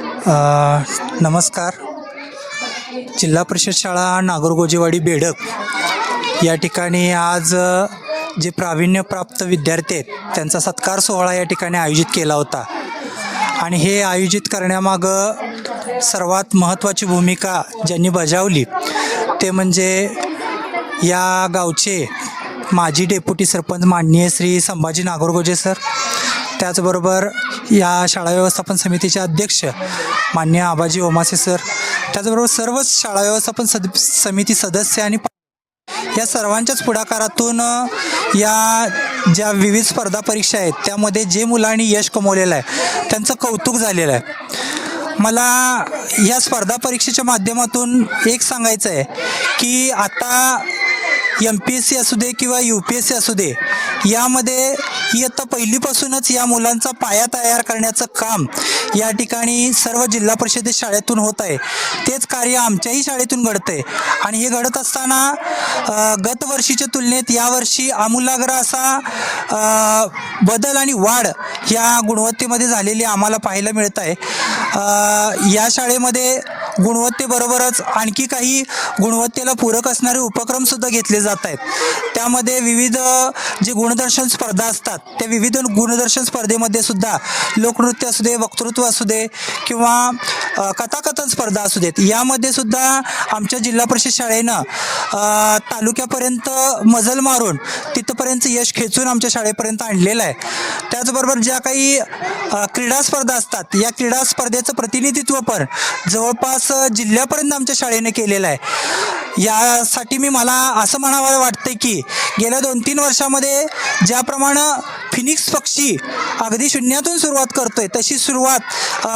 नमस्कार. जिल्हा परिषद शाळा नागरगोजेवाडी बेडक. या ठिकाणी आज जे प्रावीण्यप्राप्त विद्यार्थी आहेत त्यांचा सत्कार सोहळा या ठिकाणी आयोजित केला होता. आणि हे आयोजित करण्यामागं सर्वात महत्त्वाची भूमिका ज्यांनी बजावली ते म्हणजे या गावचे माजी डेप्युटी सरपंच माननीय श्री संभाजी नागरगोजे सर त्याचबरोबर या शाळा व्यवस्थापन समितीचे अध्यक्ष मान्य आबाजी ओमासे सर त्याचबरोबर सर्वच शाळा व्यवस्थापन सद समिती सदस्य आणि या सर्वांच्याच पुढाकारातून या ज्या विविध स्पर्धा परीक्षा आहेत त्यामध्ये जे मुलांनी यश कमवलेलं आहे त्यांचं कौतुक झालेलं आहे. मला या स्पर्धा परीक्षेच्या माध्यमातून एक सांगायचं आहे की आता एम पी एस सी असू दे किंवा यू पी एस सी असू दे यामध्ये इयत्ता पहिलीपासूनच या मुलांचा पाया तयार करण्याचं काम या ठिकाणी सर्व जिल्हा परिषदे शाळेतून होत आहे. तेच कार्य आमच्याही शाळेतून घडतं आहे आणि हे घडत असताना गत गतवर्षीच्या तुलनेत यावर्षी आमूलाग्र असा बदल आणि वाढ या गुणवत्तेमध्ये झालेली आम्हाला पाहायला मिळत आहे. या शाळेमध्ये गुणवत्तेबरोबरच आणखी काही गुणवत्तेला पूरक असणारे उपक्रमसुद्धा घेतले जात आहेत त्यामध्ये विविध जे गुणदर्शन स्पर्धा असतात त्या विविध गुणदर्शन स्पर्धेमध्ये सुद्धा लोकनृत्य असू दे वक्तृत्व असू दे किंवा कथाकथन स्पर्धा असू देत यामध्ये सुद्धा आमच्या जिल्हा परिषद शाळेनं तालुक्यापर्यंत मजल मारून तिथपर्यंत यश खेचून आमच्या शाळेपर्यंत आणलेलं आहे. त्याचबरोबर ज्या काही क्रीडा स्पर्धा असतात या क्रीडा स्पर्धेचं प्रतिनिधित्व पण जवळपास जिल्ह्यापर्यंत आमच्या शाळेने केलेलं आहे. यासाठी मी मला असं म्हणावं वाटतं की गेल्या दोन तीन वर्षामध्ये ज्याप्रमाणे फिनिक्स पक्षी अगदी शून्यातून सुरुवात करतोय तशी सुरुवात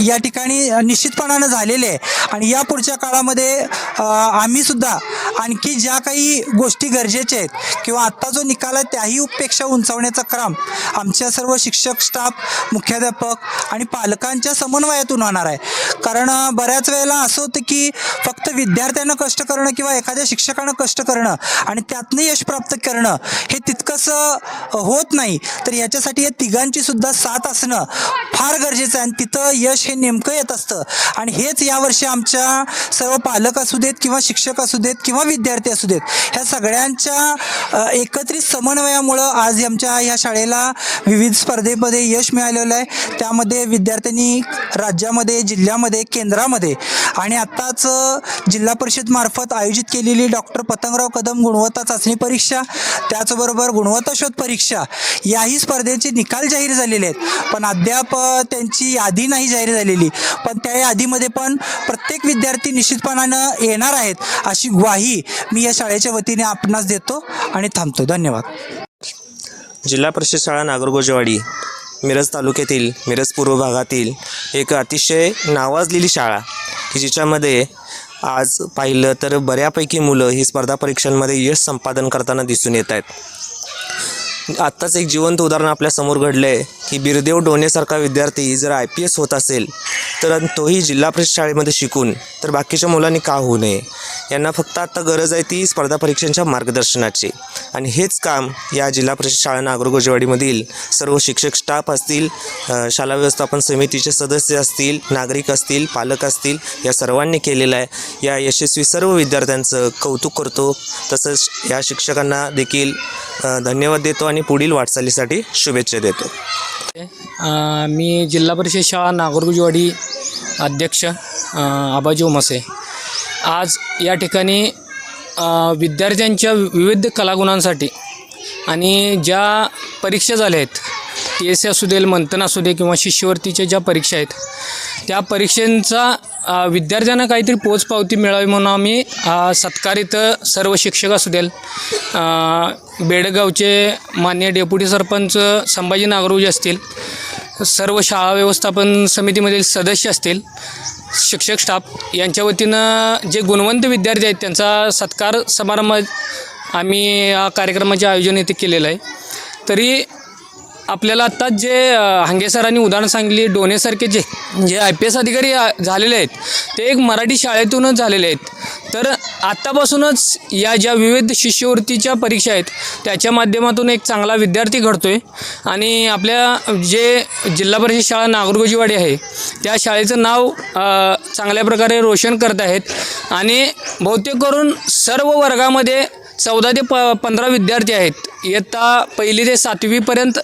या ठिकाणी निश्चितपणानं झालेली आहे. आणि या पुढच्या काळामध्ये आम्ही सुद्धा आणखी ज्या काही गोष्टी गरजेच्या आहेत किंवा आत्ता जो निकाल आहे त्याही उपेक्षा उंचावण्याचा क्रम आमच्या सर्व शिक्षक स्टाफ मुख्याध्यापक आणि पालकांच्या समन्वयातून होणार आहे. कारण बऱ्याच वेळेला असं होतं की फक्त विद्यार्थ्यांना कष्ट करणं किंवा एखाद्या शिक्षकानं कष्ट करणं आणि त्यातनं यश प्राप्त करणं हे तितकंसं होत नाही. तर याच्यासाठी या तिघांची सुद्धा साथ असणं फार गरजेचं आहे. आणि तिथं यश हे नेमकं येत असतं. आणि हेच यावर्षी आमच्या सर्व पालक असू देत किंवा शिक्षक असू देत किंवा विद्यार्थी असू देत ह्या सगळ्यांच्या एकत्रित समन्वयामुळं आज आमच्या ह्या शाळेला विविध स्पर्धेमध्ये यश मिळालेलं आहे. त्यामध्ये विद्यार्थ्यांनी राज्यामध्ये जिल्ह्यामध्ये केंद्रामध्ये आणि आत्ताच जिल्हा परिषदमार्फत आयोजित केलेली डॉक्टर पतंगराव कदम गुणवत्ता चाचणी परीक्षा त्याचबरोबर गुणवत्ता शोध परीक्षा याही स्पर्धेचे निकाल जाहीर झालेले आहेत. पण अद्याप त्यांची यादी नाही जाहीर झालेली. पण त्या यादीमध्ये पण प्रत्येक विद्यार्थी निश्चितपणानं येणार आहेत अशी ग्वाही मी या शाळेच्या वतीने आपणास देतो आणि थांबतो. धन्यवाद. जिल्हा परिषद शाळा नागरगोजवाडी मिरज तालुक्यातील मिरज पूर्व भागातील एक अतिशय नावाजलेली शाळा की जिच्यामध्ये आज पाहिलं तर बऱ्यापैकी मुलं ही स्पर्धा परीक्षांमध्ये यश संपादन करताना दिसून येत आहेत. आत्ताच एक जिवंत उदाहरण आपल्यासमोर घडलं आहे की बिरदेव डोनेसारखा विद्यार्थी जर आय पी एस होत असेल तर तोही जिल्हा परिषद शाळेमध्ये शिकून तर बाकीच्या मुलांनी का होऊ नये? यांना फक्त आत्ता गरज आहे ती स्पर्धा परीक्षांच्या मार्गदर्शनाची. आणि हेच काम या जिल्हा परिषद शाळा नागरगोजेवाडीमधील सर्व शिक्षक स्टाफ असतील शाला शाळा व्यवस्थापन समितीचे सदस्य असतील नागरिक असतील पालक असतील या सर्वांनी केलेलं आहे. या यशस्वी सर्व विद्यार्थ्यांचं कौतुक करतो. तसंच या शिक्षकांना देखील धन्यवाद देतो. आणि पुढील वाटचालीसाठी शुभेच्छा देतो. मी जिल्हा परिषद शाळा नागरगुजवाडी अध्यक्ष आबाजी मसे आज या ठिकाणी विद्यार्थ्यांच्या विविध कलागुणांसाठी आणि ज्या परीक्षा झाल्या आहेत टी एस सी असू दे मंथन असू दे किंवा शिष्यवृत्तीच्या ज्या परीक्षा आहेत त्या परीक्षांचा विद्यार्थ्यांना काहीतरी पोचपावती मिळावी म्हणून आम्ही सत्कारित सर्व शिक्षक असू देल बेडगावचे मान्य डेप्युटी सरपंच संभाजी नागरोजी असतील सर्व शाळा व्यवस्थापन समितीमधील सदस्य असतील शिक्षक स्टाफ यांच्या वतीनं जे गुणवंत विद्यार्थी आहेत त्यांचा सत्कार समारंभ आम्ही या कार्यक्रमाचे आयोजन इथे केलेलं आहे. तरी आपल्याला आत्ताच जे हांगे सरांनी उदाहरण सांगली डोनेसारखे जे जे आय पी एस अधिकारी झालेले आहेत ते एक मराठी शाळेतूनच झालेले आहेत. तर आत्तापासूनच या ज्या विविध शिष्यवृत्तीच्या परीक्षा आहेत त्याच्या माध्यमातून एक चांगला विद्यार्थी घडतो आहे आणि आपल्या जे जिल्हा परिषद शाळा नागरगोजीवाडी आहे त्या शाळेचं नाव चांगल्या प्रकारे रोशन करत आहेत. आणि बहुतेक करून सर्व वर्गामध्ये चौदा ते प पंधरा विद्यार्थी आहेत. इयत्ता पहिली ते सातवीपर्यंत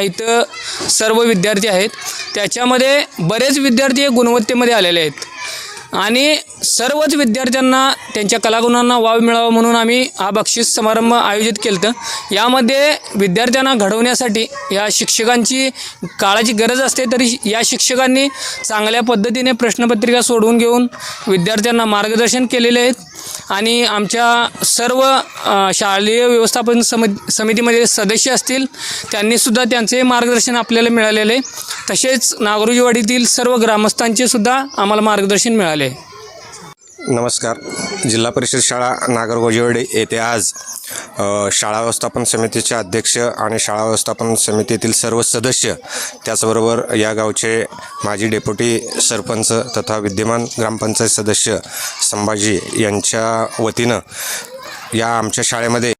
इथं सर्व विद्यार्थी आहेत. त्याच्यामध्ये बरेच विद्यार्थी हे गुणवत्तेमध्ये आलेले आहेत. आणि सर्वच विद्यार्थ्यांना त्यांच्या कलागुणांना वाव मिळावा म्हणून आम्ही हा बक्षीस समारंभ आयोजित केलं होतं यामध्ये विद्यार्थ्यांना घडवण्यासाठी या शिक्षकांची काळाची गरज असते तरी या शिक्षकांनी चांगल्या पद्धतीने प्रश्नपत्रिका सोडवून घेऊन विद्यार्थ्यांना मार्गदर्शन केलेले आहेत. आणि आमच्या सर्व शालेय व्यवस्थापन सम समितीमध्ये सदस्य असतील त्यांनीसुद्धा त्यांचे मार्गदर्शन आपल्याला मिळालेले. तसेच नागरोजीवाडीतील सर्व ग्रामस्थांचे सुद्धा आम्हाला मार्गदर्शन मिळाले. नमस्कार. जिल्हा परिषद शाळा नागरगोजेवाडी येथे आज शाळा व्यवस्थापन समितीचे अध्यक्ष आणि शाळा व्यवस्थापन समितीतील सर्व सदस्य त्याचबरोबर या गावचे माजी डेप्युटी सरपंच तथा विद्यमान ग्रामपंचायत सदस्य संभाजी यांच्या वतीनं या आमच्या शाळेमध्ये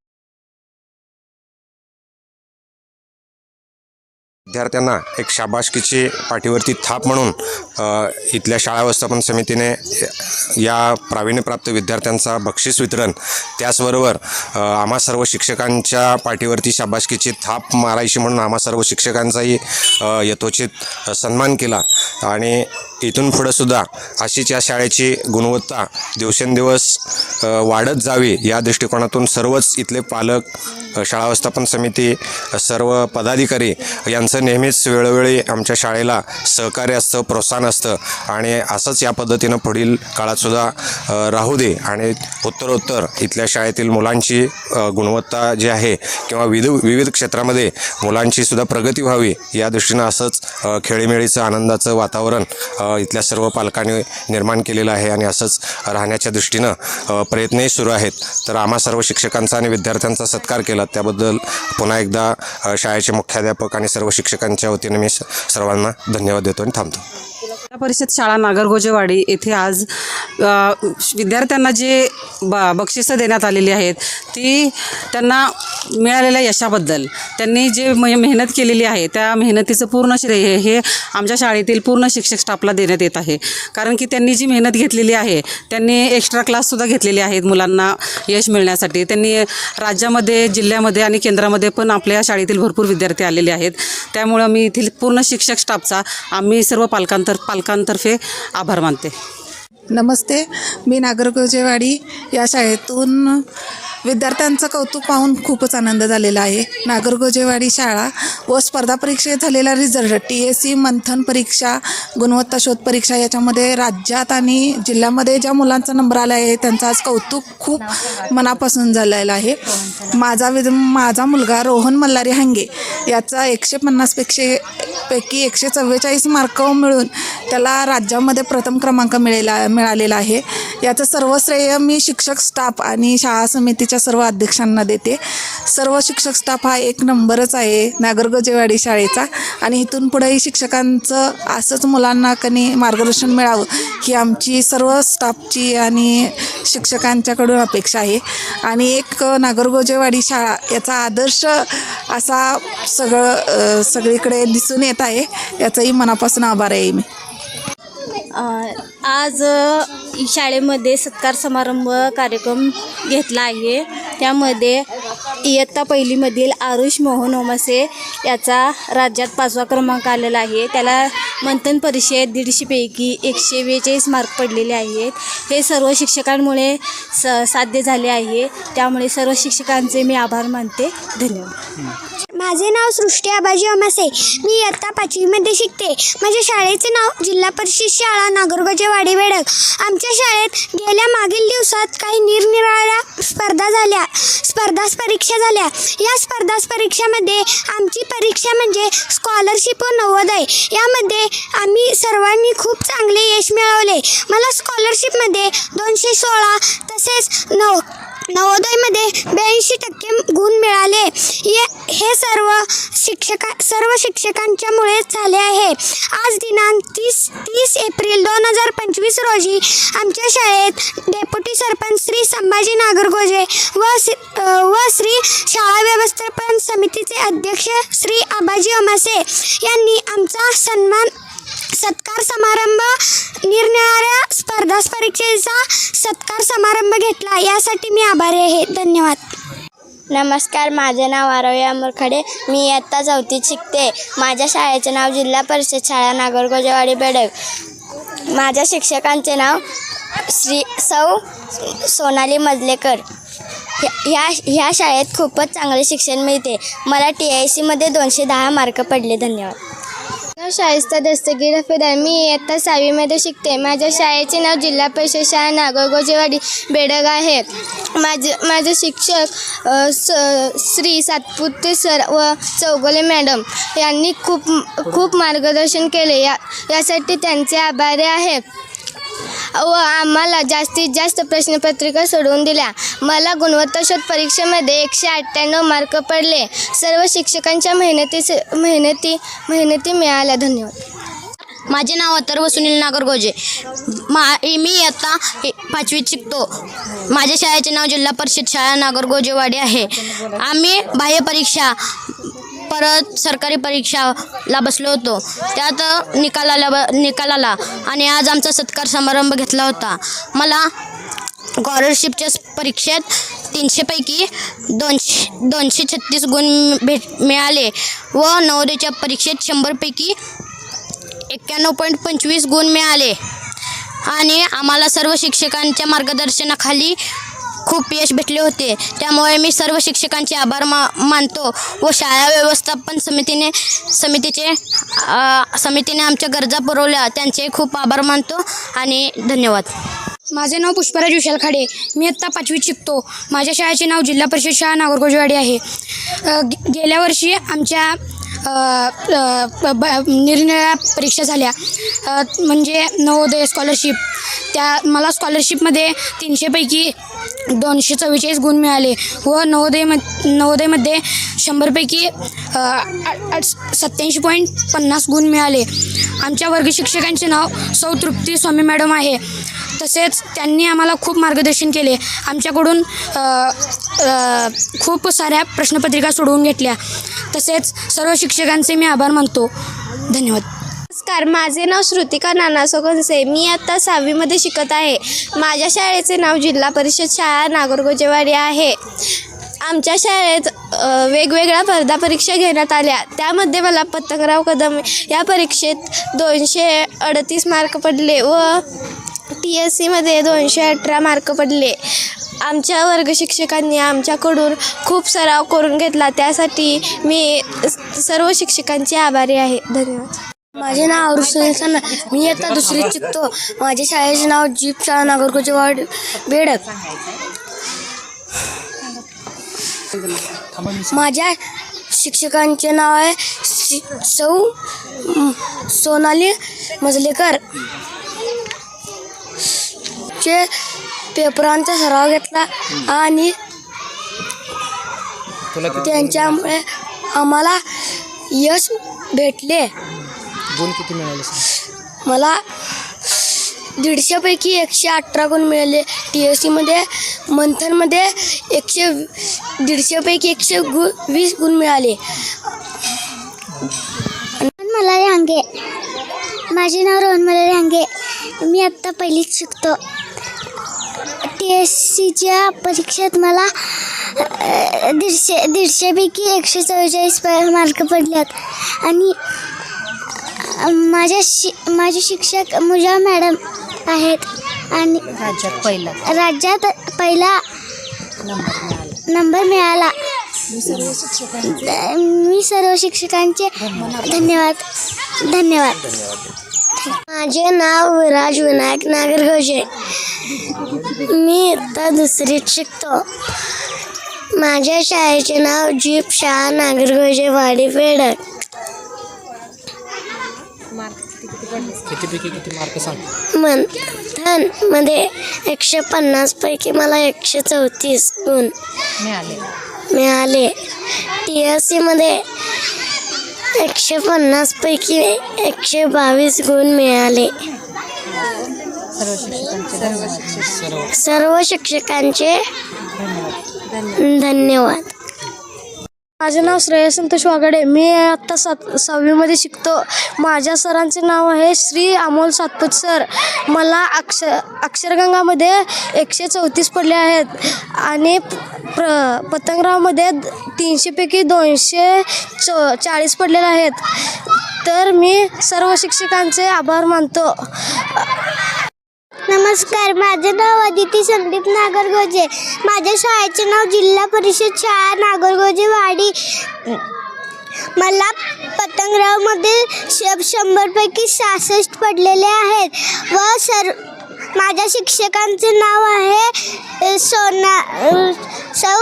विद्यार्थ्यांना एक शाबासकीची पाठीवरती थाप म्हणून इथल्या शाळा व्यवस्थापन समितीने या प्रावीण्यप्राप्त विद्यार्थ्यांचा बक्षीस वितरण त्याचबरोबर आम्हा सर्व शिक्षकांच्या पाठीवरती शाबासकीची थाप मारायची म्हणून आम्हा सर्व शिक्षकांचाही यथोचित सन्मान केला. आणि इथून पुढं सुद्धा अशीच या शाळेची गुणवत्ता दिवसेंदिवस वाढत जावी या दृष्टिकोनातून सर्वच इथले पालक शाळा व्यवस्थापन समिती सर्व पदाधिकारी यांचं नेहमीच वेळोवेळी आमच्या शाळेला सहकार्य असतं प्रोत्साहन असतं. आणि असंच या पद्धतीनं पुढील काळातसुद्धा राहू दे. आणि उत्तरोत्तर इथल्या शाळेतील मुलांची गुणवत्ता जी आहे किंवा विध विविध क्षेत्रामध्ये मुलांची सुद्धा प्रगती व्हावी या दृष्टीनं असंच खेळीमेळीचं आनंदाचं वातावरण इथल्या सर्व पालकांनी निर्माण केलेलं आहे. आणि असंच राहण्याच्या दृष्टीनं प्रयत्नही सुरू आहेत. तर आम्हा सर्व शिक्षकांचा आणि विद्यार्थ्यांचा सत्कार केला. त्याबद्दल पुन्हा एकदा शाळेचे मुख्याध्यापक आणि सर्व शिक्षक शिक्षकांच्या वतीने मी सर्वांना धन्यवाद देतो आणि थांबतो. परिषद शाळा नागरगोजेवाडी येथे आज विद्यार्थ्यांना जे ब बक्षिसं देण्यात आलेली आहेत ती त्यांना मिळालेल्या यशाबद्दल त्यांनी जे मे मेहनत केलेली आहे त्या मेहनतीचं पूर्ण श्रेय हे आमच्या शाळेतील पूर्ण शिक्षक स्टाफला देण्यात येत आहे. कारण की त्यांनी जी मेहनत घेतलेली आहे त्यांनी एक्स्ट्रा क्लाससुद्धा घेतलेले आहेत मुलांना यश मिळण्यासाठी. त्यांनी राज्यामध्ये जिल्ह्यामध्ये आणि केंद्रामध्ये पण आपल्या शाळेतील भरपूर विद्यार्थी आलेले आहेत. त्यामुळं मी येथील पूर्ण शिक्षक स्टाफचा आम्ही सर्व पालकांतर पाल पालकांतर्फे आभार मानते. नमस्ते मी नागरगोजेवाडी या शाळेतून विद्यार्थ्यांचं कौतुक पाहून खूपच आनंद झालेला आहे. नागरगोजेवाडी शाळा व स्पर्धा परीक्षेत झालेला result T S C Manthan परीक्षा गुणवत्ता शोध परीक्षा याच्यामध्ये राज्यात आणि जिल्ह्यामध्ये ज्या मुलांचा नंबर आला आहे त्यांचं आज कौतुक खूप मनापासून झालेलं आहे. माझा विद माझा मुलगा रोहन मल्हारी हांगे याचा एकशे पन्नासपेक्षे पैकी एकशे चव्वेचाळीस मार्क मिळून त्याला राज्यामध्ये प्रथम क्रमांक मिळेला मिळालेला आहे. याचं सर्व श्रेय मी शिक्षक स्टाफ आणि शाळा समितीच्या सर्व अध्यक्षांना देते. सर्व शिक्षक स्टाफ हा एक नंबरच आहे नागरगोजेवाडी शाळेचा आणि इथून पुढेही शिक्षकांचं असंच मुलांना कनी मार्गदर्शन मिळावं ही आमची सर्व स्टाफची आणि शिक्षकांच्याकडून अपेक्षा आहे. आणि एक नागरगोजेवाडी शाळा याचा आदर्श असा सगळं सगळीकडे दिसून येत आहे. याचाही मनापासून आभार आहे मी. आज शाळेमध्ये सत्कार समारंभ कार्यक्रम घेतला आहे. त्यामध्ये इयत्ता पहिलीमधील आरुष मोहन ओमासे याचा राज्यात पाचवा क्रमांक आलेला आहे. त्याला मंथन परिषदेत दीडशेपैकी एकशे बेचाळीस मार्क पडलेले आहेत. हे सर्व शिक्षकांमुळे स साध्य झाले आहे. त्यामुळे सर्व शिक्षकांचे मी आभार मानते. धन्यवाद. माझे नाव सृष्टी आबाजी अमासे. मी इयत्ता पाचवीमध्ये शिकते. माझ्या शाळेचे नाव जिल्हा परिषद शाळा नागरगोजे वाडी आमच्या शाळेत गेल्या मागील दिवसात काही निरनिराळ्या स्पर्धा झाल्या. स्पर्धा परीक्षा झाल्या. या स्पर्धा परीक्षामध्ये आमची परीक्षा म्हणजे स्कॉलरशिप व नवोदय. यामध्ये आम्ही सर्वांनी खूप चांगले यश मिळवले. मला स्कॉलरशिपमध्ये दोनशे सोळा तसेच नव नवोदयमध्ये ब्याऐंशी टक्के गुण मिळाले. ये हे सर्व शिक्षका सर्व शिक्षकांच्यामुळेच झाले आहे. आज दिनांक तीस तीस एप्रिल दोन हजार पंचवीस रोजी आमच्या शाळेत डेप्युटी सरपंच श्री संभाजी नागरगोजे व व श्री शाळा व्यवस्थापन समितीचे अध्यक्ष श्री आबाजी अमासे यांनी आमचा सन्मान सत्कार समारंभ निरनिराळ्या स्पर्धा परीक्षेचा सत्कार समारंभ घेतला. यासाठी मी आभारी आहे. धन्यवाद. नमस्कार माझं नाव आरवी अमरखडे मी इयत्ता चौथीत शिकते. माझ्या शाळेचे नाव जिल्हा परिषद शाळा नागरगोजेवाडी बेडक माझ्या शिक्षकांचे नाव श्री सौ सोनाली मजलेकर. ह्या ह्या शाळेत खूपच चांगले शिक्षण मिळते. मला टी आय सीमध्ये दोनशे दहा मार्क पडले. धन्यवाद. शाळेचा दस्तगीर फिराय मी इयत्ता सहावीमध्ये शिकते. माझ्या शाळेचे नाव जिल्हा परिषद शाळा नागोगोजेवाडी बेडग आहे. माझे माझे शिक्षक अ, स श्री सातपुते सर व चौगुले मॅडम यांनी खूप खूप मार्गदर्शन केले. या यासाठी त्यांचे आभारी आहे. व आम्हाला जास्तीत जास्त प्रश्नपत्रिका सोडवून दिल्या. मला गुणवत्ताशोध परीक्षेमध्ये एकशे अठ्ठ्याण्णव मार्क पडले. सर्व शिक्षकांच्या मेहनती मेहनती मेहनती मिळाल्या. धन्यवाद. माझे नाव अथर्व सुनील नागरगोजे. मा मी आता पाचवीत शिकतो. माझ्या शाळेचे नाव जिल्हा परिषद शाळा नागरगोजेवाडी आहे. आम्ही बाह्य परीक्षा परत सरकारी परीक्षाला बसलो होतो. त्यात निकालाला ब निकालाला. आणि आज आमचा सत्कार समारंभ घेतला होता. मला स्कॉलरशिपच्या परीक्षेत तीनशेपैकी दोनशे दोनशे छत्तीस गुण भेट मिळाले व नवोदयच्या परीक्षेत शंभरपैकी एक्क्याण्णव पॉईंट पंचवीस गुण मिळाले. आणि आम्हाला सर्व शिक्षकांच्या मार्गदर्शनाखाली खूप यश भेटले होते. त्यामुळे मी सर्व शिक्षकांचे आभार मा मानतो व शाळा व्यवस्थापन समितीने समितीचे समितीने आमच्या गरजा पुरवल्या. त्यांचे खूप आभार मानतो आणि धन्यवाद. माझे नाव पुष्पराज विशाल खाडे. मी आत्ता पाचवीत शिकतो. माझ्या शाळेचे नाव जिल्हा परिषद शाळा नागरगोजवाडी आहे. गे- गेल्या वर्षी आमच्या निरनिळ्या ब- निरनिराळ्या परीक्षा झाल्या. म्हणजे नवोदय स्कॉलरशिप. त्या मला स्कॉलरशिपमध्ये तीनशेपैकी दोनशे चव्वेचाळीस गुण मिळाले व नवोदय म नवोदयमध्ये शंभरपैकी सत्याऐंशी पॉईंट पन्नास गुण मिळाले. आमच्या वर्गशिक्षकांचे नाव सौ तृप्ती स्वामी मॅडम आहे. तसेच त्यांनी आम्हाला खूप मार्गदर्शन केले. आमच्याकडून खूप साऱ्या प्रश्नपत्रिका सोडवून घेतल्या. तसेच सर्व शिक्षकांचे मी आभार मानतो. धन्यवाद. नमस्कार माझे नाव श्रुतिका नानासो कंसे मी आता सहावीमध्ये शिकत आहे. माझ्या शाळेचे नाव जिल्हा परिषद शाळा नागरगोजेवाडी आहे. आमच्या शाळेत वेगवेगळ्या स्पर्धा परीक्षा घेण्यात आल्या. त्यामध्ये मला पतंगराव कदम या परीक्षेत दोनशे अडतीस मार्क पडले व टी एस सीमध्ये दोनशे अठरा मार्क पडले. आमच्या वर्ग शिक्षकांनी आमच्याकडून खूप सराव करून घेतला. त्यासाठी मी सर्व शिक्षकांचे आभारी आहे. धन्यवाद. माझे नाव सना मी आता दुसरीत शिकतो. माझ्या शाळेचे नाव जीप शाळा नागरकोचेवाड बेडक. माझ्या शिक्षकांचे नाव आहे सौ सोनाली मजलेकर. चे पेपरांचा सराव घेतला आणि त्यांच्यामुळे आम्हाला यश भेटले. गुण किती मिळाले सर मला दीडशेपैकी एकशे अठरा गुण मिळाले. टी एस सीमध्ये मंथनमध्ये एकशे दीडशेपैकी एकशे गु वीस गुण मिळाले. मला रांगे. माझे नाव रोहन मला रांगे. मी आत्ता पहिलीच शिकतो. टी एस सीच्या परीक्षेत मला अ, दीडशे दीडशेपैकी एकशे चव्वेचाळीस मार्क पडल्यात. आणि माझ्या शि माझे शिक्षक मुजा मॅडम आहेत आणि राज्यात पहिला. राज्यात पहिला नंबर मिळाला. मी सर्व शिक्षकांचे धन्यवाद. धन्यवाद. माझे नाव विराज विनायक नागरगोजे मी आता दुसरीत शिकतो. माझ्या शाळेचे नाव जीप शाळा नागरगोजे वाडी पेडक कितीपैकी किती मार्क सांग? मंथनमध्ये एकशे पन्नासपैकी मला एकशे चौतीस गुण मिळाले. मिळाले. टी एस सीमध्ये एकशे पन्नासपैकी एकशे बावीस गुण मिळाले. सर्व शिक्षकांचे धन्यवाद. माझे नाव श्रेयस संतोष वागडे मी आत्ता सात सहावीमध्ये शिकतो. माझ्या सरांचे नाव आहे श्री अमोल सातपुत सर. मला अक्ष अक्षरगंगामध्ये एकशे चौतीस पडले आहेत. आणि प्र पतंगरावमध्ये तीनशेपैकी दोनशे चो चाळीस पडलेले आहेत. तर मी सर्व शिक्षकांचे आभार मानतो. नमस्कार माझे नाव अदिती संदीप नागरगोजे. माझ्या शाळेचे नाव जिल्हा परिषद शाळा नागरगोजे वाडी. मला पतंगरावमध्ये श शंभरपैकी सहासष्ट पडलेले आहेत. व सर माझ्या शिक्षकांचे नाव आहे सोना सौ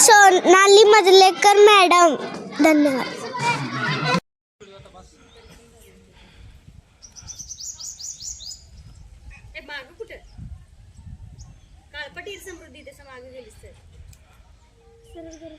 सोनाली मजलेकर मॅडम. धन्यवाद. ಪಾಟೀಲ್ ಸಮೃದ್ಧಿ ಇದೆ ಸಮಾಜದಲ್ಲಿ ಸರ್ ಸರ್